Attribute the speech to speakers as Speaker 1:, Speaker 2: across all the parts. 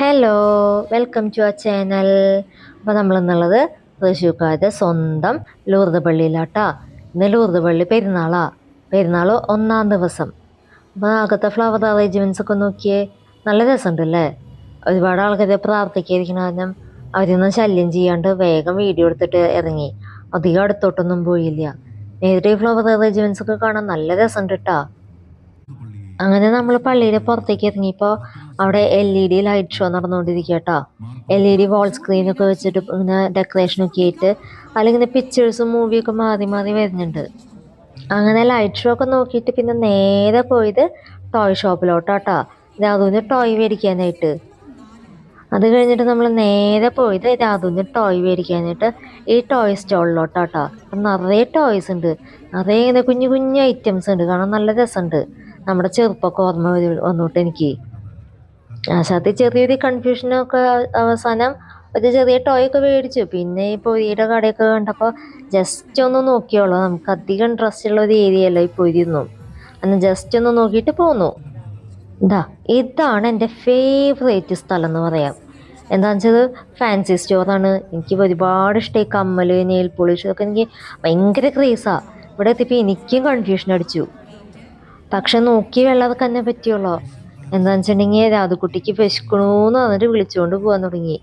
Speaker 1: Hello welcome to our channel അപ്പോൾ നമ്മളെന്നുള്ളത് തൃശ്ശൂർക്കാരുടെ സ്വന്തം ലൂർദ് പള്ളിയിലാട്ടാ ഇന്ന് ലൂർദ് പള്ളി പെരുന്നാളാ പെരുന്നാൾ ഒന്നാം ദിവസം. അപ്പോൾ അകത്തെ ഫ്ലവർ അറേഞ്ച്മെന്റ്സ് ഒക്കെ നോക്കിയേ നല്ല രസമുണ്ടല്ലേ? ഒരുപാട് ആൾക്കാർ പ്രാർത്ഥിക്കാതിരിക്കണ കാരണം അവരൊന്നും ശല്യം ചെയ്യാണ്ട് വേഗം വീഡിയോ എടുത്തിട്ട് ഇറങ്ങി. അധികം അടുത്തോട്ടൊന്നും പോയില്ല. നേരിട്ട് ഫ്ലവർ അറേഞ്ച്മെന്റ്സ് ഒക്കെ കാണാൻ നല്ല രസമുണ്ട് കേട്ടോ അങ്ങനെ നമ്മൾ പള്ളിയുടെ പുറത്തേക്ക് ഇറങ്ങിയപ്പോൾ അവിടെ L E D light show നടന്നുകൊണ്ടിരിക്കുക കേട്ടോ. എൽ ഇ ഡി വാൾ സ്ക്രീനൊക്കെ വെച്ചിട്ട് ഇങ്ങനെ ഡെക്കറേഷനൊക്കെ ആയിട്ട് അല്ലെങ്കിൽ പിക്ചേഴ്സും മൂവിയൊക്കെ മാറി മാറി വരുന്നുണ്ട്. അങ്ങനെ ലൈറ്റ് ഷോ ഒക്കെ നോക്കിയിട്ട് പിന്നെ നേരെ പോയത് ടോയ് ഷോപ്പിലോട്ടാട്ടോ രാധുവിന് ടോയ് മേടിക്കാനായിട്ട്. അത് കഴിഞ്ഞിട്ട് നമ്മൾ നേരെ പോയത് രാധുവിന് ടോയ് മേടിക്കാനായിട്ട് ഈ ടോയ് സ്റ്റോളിലോട്ടാട്ടോ നിറയെ ടോയ്സ് ഉണ്ട്. നിറയെ ഇങ്ങനെ കുഞ്ഞു കുഞ്ഞു ഐറ്റംസ് ഉണ്ട്. കാണാൻ നല്ല രസമുണ്ട്. നമ്മുടെ ചെറുപ്പമൊക്കെ ഓർമ്മ വന്നോട്ട് എനിക്ക്. ആശാത്തി ചെറിയൊരു കൺഫ്യൂഷനൊക്കെ അവസാനം ഒരു ചെറിയ ടോയ് ഒക്കെ മേടിച്ചു. പിന്നെ ഈ പൊരിയുടെ കടയൊക്കെ കണ്ടപ്പോൾ ജസ്റ്റ് ഒന്ന് നോക്കിയോളൂ. നമുക്ക് അധികം ഇൻട്രസ്റ്റ് ഉള്ള ഒരു ഏരിയ അല്ല ഈ പൊരിയൊന്നും അന്ന് ജസ്റ്റ് ഒന്ന് നോക്കിയിട്ട് പോന്നു. ഇതാ ഇതാണ് എന്റെ ഫേവറേറ്റ് സ്ഥലം എന്ന് പറയാം. എന്താണെന്ന് വെച്ചത്? ഫാൻസി സ്റ്റോറാണ് എനിക്ക് ഒരുപാട് ഇഷ്ടമായി കമ്മൽ നെയിൽ പോളിഷ് ഒക്കെ എനിക്ക് ഭയങ്കര ക്രേസാണ് ഇവിടെ എത്തിയപ്പോൾ എനിക്കും കൺഫ്യൂഷൻ അടിച്ചു. പക്ഷെ നോക്കി വെള്ളമൊക്കെ തന്നെ പറ്റിയുള്ളോ. എന്താണെന്ന് വെച്ചിട്ടുണ്ടെങ്കിൽ രാധുക്കുട്ടിക്ക് വിശക്കണമെന്ന് പറഞ്ഞിട്ട് വിളിച്ചുകൊണ്ട് പോകാൻ തുടങ്ങി.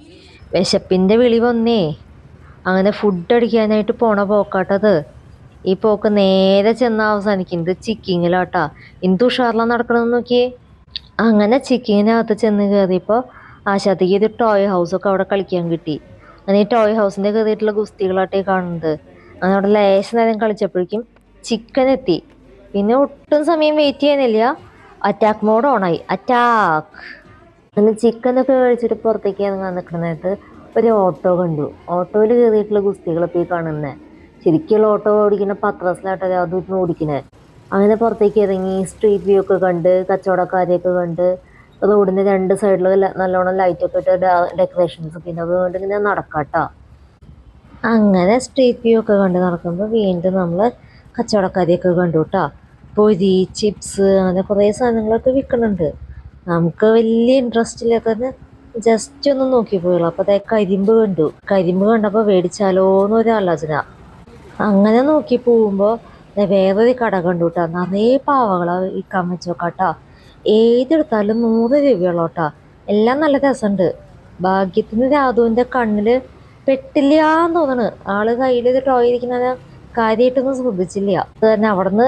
Speaker 1: വിശപ്പിന്റെ വിളി വന്നേ. അങ്ങനെ ഫുഡ് അടിക്കാനായിട്ട് പോണ പോക്കാട്ടത്. ഈ പോക്ക് നേരെ ചെന്ന് അവസാനിക്കുന്നത് ചിക്കിങ്ങിലാട്ടാ. എന്ത് ഉഷാറിലാണ് നടക്കണമെന്ന് നോക്കിയേ. അങ്ങനെ ചിക്കിങ്ങിനകത്ത് ചെന്ന് കയറിയപ്പോൾ ആശാത്തേക്ക് ഇത് ടോയ് ഹൗസൊക്കെ അവിടെ കളിക്കാൻ കിട്ടി. അങ്ങനെ ഈ ടോയ് ഹൗസിന്റെ കയറിയിട്ടുള്ള ഗുസ്തികളാട്ടേ കാണുന്നത്. അങ്ങനെ അവിടെ ലേശ നേരം കളിച്ചപ്പോഴേക്കും ചിക്കൻ എത്തി. പിന്നെ ഒട്ടും സമയം വെയിറ്റ് ചെയ്യാനില്ല. അറ്റാക്ക് മോഡ് ഓണായി അറ്റാക്ക് അങ്ങനെ ചിക്കനൊക്കെ കഴിച്ചിട്ട് പുറത്തേക്ക് ഇറങ്ങാൻ നിൽക്കുന്ന ഒരു ഓട്ടോ കണ്ടു. ഓട്ടോയിൽ കയറിയിട്ടുള്ള ഗുസ്തികളൊക്കെ ഈ കാണുന്നത് ശരിക്കുള്ള ഓട്ടോ ഓടിക്കുന്ന പത്രസിലാട്ടത് അതും ഓടിക്കുന്നത് അങ്ങനെ പുറത്തേക്ക് ഇറങ്ങി സ്ട്രീറ്റ് വ്യൂ ഒക്കെ കണ്ട് കച്ചവടക്കാരെയൊക്കെ കണ്ട് റോഡിന്റെ രണ്ട് സൈഡിലൊക്കെ നല്ലോണം ലൈറ്റൊക്കെ ഇട്ട് ഡെക്കറേഷൻസ് പിന്നെ അതുകൊണ്ട് ഇങ്ങനെ നടക്കാട്ടോ. അങ്ങനെ സ്ട്രീറ്റ് വ്യൂ ഒക്കെ കണ്ട് നടക്കുമ്പോൾ വീണ്ടും നമ്മൾ കച്ചവടക്കാരെയൊക്കെ കണ്ടു കേട്ടോ പൊരി ചിപ്സ് അങ്ങനെ കുറേ സാധനങ്ങളൊക്കെ വിൽക്കുന്നുണ്ട്. നമുക്ക് വലിയ ഇൻട്രസ്റ്റ് തന്നെ ജസ്റ്റ് ഒന്ന് നോക്കി പോയുള്ളൂ. അപ്പോൾ അതേ കരിമ്പ് കണ്ടു. കരിമ്പ് കണ്ടപ്പോൾ മേടിച്ചാലോ എന്നൊരു ആലോചന. അങ്ങനെ നോക്കി പോകുമ്പോൾ വേറൊരു കട കണ്ടു കേട്ടോ നിറയെ പാവകളാണ് വിൽക്കാൻ വെച്ചോക്കാട്ടോ ഏതെടുത്താലും നൂറ് രൂപയുള്ള കേട്ടോ എല്ലാം നല്ല രസമുണ്ട് ഭാഗ്യത്തിന് രാധുവിന്റെ കണ്ണിൽ പെട്ടില്ല എന്ന് തോന്നണ്. ആൾ കയ്യിൽ ഇത് ടോയ് ഇരിക്കുന്നത്. കാര്യമായിട്ടൊന്നും ശ്രദ്ധിച്ചില്ല. അത് തന്നെ അവിടുന്ന്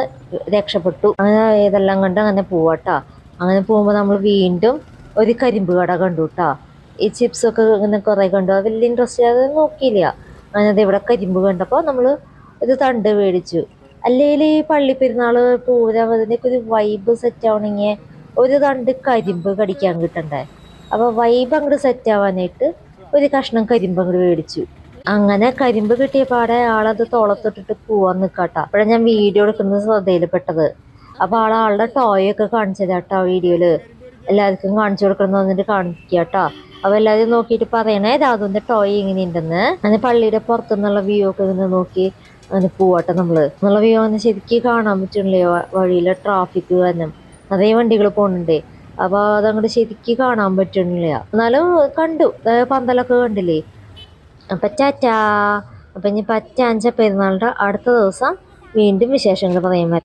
Speaker 1: രക്ഷപ്പെട്ടു. അങ്ങനെ ഇതെല്ലാം കണ്ട് അങ്ങനെ പോവാട്ടാ. അങ്ങനെ പോകുമ്പോൾ നമ്മൾ വീണ്ടും ഒരു കരിമ്പ് കട കണ്ടു കേട്ടാ ഈ ചിപ്സ് ഒക്കെ ഇങ്ങനെ കുറേ കണ്ടു. അത് വലിയ ഇൻട്രസ്റ്റ് അത് നോക്കിയില്ല. അങ്ങനെ അത് ഇവിടെ കരിമ്പ് കണ്ടപ്പോൾ നമ്മൾ ഇത് തണ്ട് മേടിച്ചു. അല്ലെങ്കിൽ ഈ പള്ളി പെരുന്നാൾ പൂരം അതിന്റെയൊക്കെ ഒരു വൈബ് സെറ്റ് ആവണമെങ്കിൽ ഒരു തണ്ട് കരിമ്പ് കടിക്കാൻ കിട്ടണ്ടേ? അപ്പോൾ വൈബ് അങ്ങോട്ട് സെറ്റ് ആവാനായിട്ട് ഒരു കഷ്ണം കരിമ്പ് അങ്ങോട്ട് മേടിച്ചു. അങ്ങനെ കരിമ്പ് കിട്ടിയ പാടെ ആളത് തോളത്തിട്ടിട്ട് പോവാൻ നിൽക്കാട്ടോ അപ്പോഴാണ് ഞാൻ വീഡിയോ എടുക്കുന്നത് ശ്രദ്ധയിൽപ്പെട്ടത്. അപ്പോൾ ആൾ ആളുടെ ടോയ് ഒക്കെ കാണിച്ചതാട്ടോ വീഡിയോയിൽ എല്ലാവർക്കും കാണിച്ചു കൊടുക്കണം എന്നിട്ട് കാണിക്കാട്ടോ. അപ്പോൾ എല്ലാവരും നോക്കിയിട്ട് പറയണേ രാധുവിന്റെ ടോയ് ഇങ്ങനെയുണ്ടെന്ന് അങ്ങനെ പള്ളിയുടെ പുറത്തുനിന്നുള്ള വ്യൂ ഒക്കെ ഇങ്ങനെ നോക്കി അങ്ങനെ പോവാട്ടെ നമ്മൾ. എന്നുള്ള വ്യൂ ഒന്ന് ശരിക്കും കാണാൻ പറ്റുന്നില്ലേ വഴിയിലെ ട്രാഫിക് കാരണം. നിറയെ വണ്ടികൾ പോകുന്നുണ്ട് അപ്പോൾ അതങ്ങോട്ട് ശരിക്കും കാണാൻ പറ്റുന്നില്ല എന്നാലും കണ്ടു. പന്തലൊക്കെ കണ്ടില്ലേ? അപ്പം ടാറ്റാ. അപ്പം ഇനി പറ്റാഞ്ച പെരുന്നാളിന്റെ അടുത്ത ദിവസം വീണ്ടും വിശേഷങ്ങൾ പറയാൻ